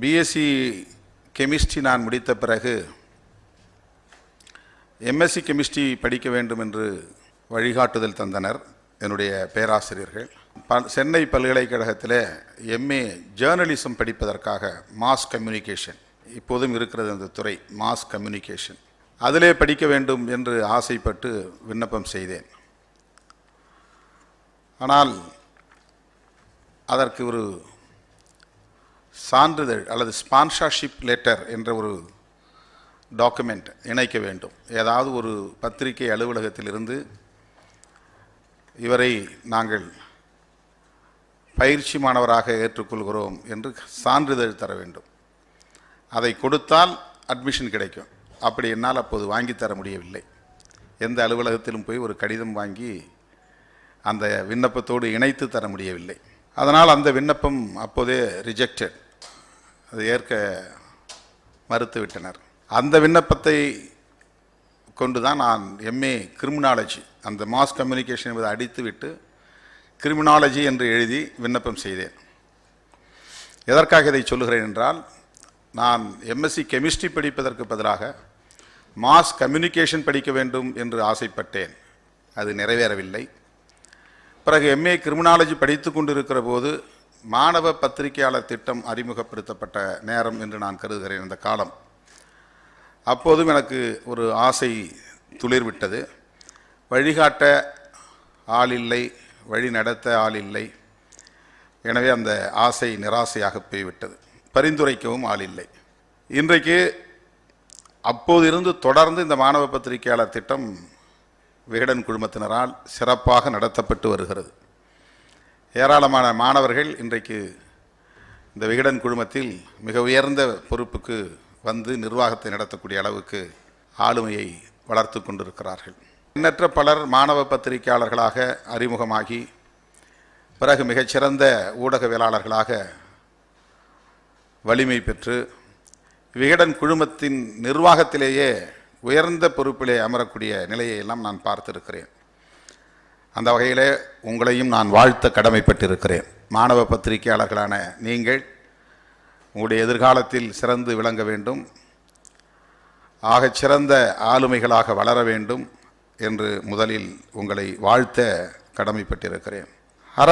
BSc chemistry நான் முடித்த பிறகு எம்எஸ்சி கெமிஸ்ட்ரி படிக்க வேண்டும் என்று வழிகாட்டுதல் தந்தனர் என்னுடைய பேராசிரியர்கள். ப- சென்னை பல்கலைக்கழகத்தில் எம்ஏ ஜேர்னலிசம் படிப்பதற்காக மாஸ் கம்யூனிகேஷன் இப்போதும் இருக்கிறது அந்த துறை மாஸ் கம்யூனிகேஷன் அதிலே படிக்க வேண்டும் என்று ஆசைப்பட்டு விண்ணப்பம் செய்தேன். ஆனால் அதற்கு ஒரு சான்றிதழ் அல்லது ஸ்பான்சர்ஷிப் லெட்டர் என்ற ஒரு டாக்குமெண்ட் இணைக்க வேண்டும். ஏதாவது ஒரு பத்திரிகை அலுவலகத்திலிருந்து இவரை நாங்கள் பயிற்சி மாணவராக ஏற்றுக்கொள்கிறோம் என்று சான்றிதழ் தர வேண்டும். அதை கொடுத்தால் அட்மிஷன் கிடைக்கும். அப்படி என்னால் அப்போது வாங்கித் தர முடியவில்லை. எந்த அலுவலகத்திலும் போய் ஒரு கடிதம் வாங்கி அந்த விண்ணப்பத்தோடு இணைத்து தர முடியவில்லை. அதனால் அந்த விண்ணப்பம் அப்போதே ரிஜெக்டட் அது ஏற்க மறுத்துவிட்டனர். அந்த விண்ணப்பத்தை கொண்டு தான் நான் எம்ஏ கிரிமினாலஜி அந்த மாஸ் கம்யூனிகேஷன் என்பதை அடித்துவிட்டு கிரிமினாலஜி என்று எழுதி விண்ணப்பம் செய்தேன். எதற்காக இதை சொல்லுகிறேன் என்றால் நான் எம்எஸ்சி கெமிஸ்ட்ரி படிப்பதற்கு பதிலாக மாஸ் கம்யூனிகேஷன் படிக்க வேண்டும் என்று ஆசைப்பட்டேன். அது நிறைவேறவில்லை. பிறகு எம்ஏ கிரிமினாலஜி படித்து கொண்டிருக்கிற போது மாணவ பத்திரிகையாளர் திட்டம் அறிமுகப்படுத்தப்பட்ட நேரம் என்று நான் கருதுகிறேன் இந்த காலம். அப்போதும் எனக்கு ஒரு ஆசை துளிர்விட்டது. வழிகாட்ட ஆள் இல்லை வழி நடத்த ஆள் இல்லை. எனவே அந்த ஆசை நிராசையாக போய்விட்டது. பரிந்துரைக்கவும் ஆள் இல்லை. இன்றைக்கு அப்போதிருந்து தொடர்ந்து இந்த மாணவ பத்திரிகையாளர் திட்டம் விகடன் குழுமத்தினரால் சிறப்பாக நடத்தப்பட்டு வருகிறது. ஏராளமான மாணவர்கள் இன்றைக்கு இந்த விகடன் குழுமத்தில் மிக உயர்ந்த பொறுப்புக்கு வந்து நிர்வாகத்தை நடத்தக்கூடிய அளவுக்கு ஆளுமையை வளர்த்து கொண்டிருக்கிறார்கள். எண்ணற்ற பலர் மாணவ பத்திரிகையாளர்களாக அறிமுகமாகி பிறகு மிகச்சிறந்த ஊடகவியலாளர்களாக வலிமை பெற்று விகடன் குழுமத்தின் நிர்வாகத்திலேயே உயர்ந்த பொறுப்பிலே அமரக்கூடிய நிலையை எல்லாம் நான் பார்த்திருக்கிறேன். அந்த வகையிலே உங்களையும் நான் வாழ்த்த கடமைப்பட்டிருக்கிறேன். மாணவ பத்திரிகையாளர்களான நீங்கள் உங்களுடைய எதிர்காலத்தில் சிறந்து விளங்க வேண்டும். ஆகச் சிறந்த ஆளுமைகளாக வளர வேண்டும் என்று முதலில் உங்களை வாழ்த்த கடமைப்பட்டிருக்கிறேன்.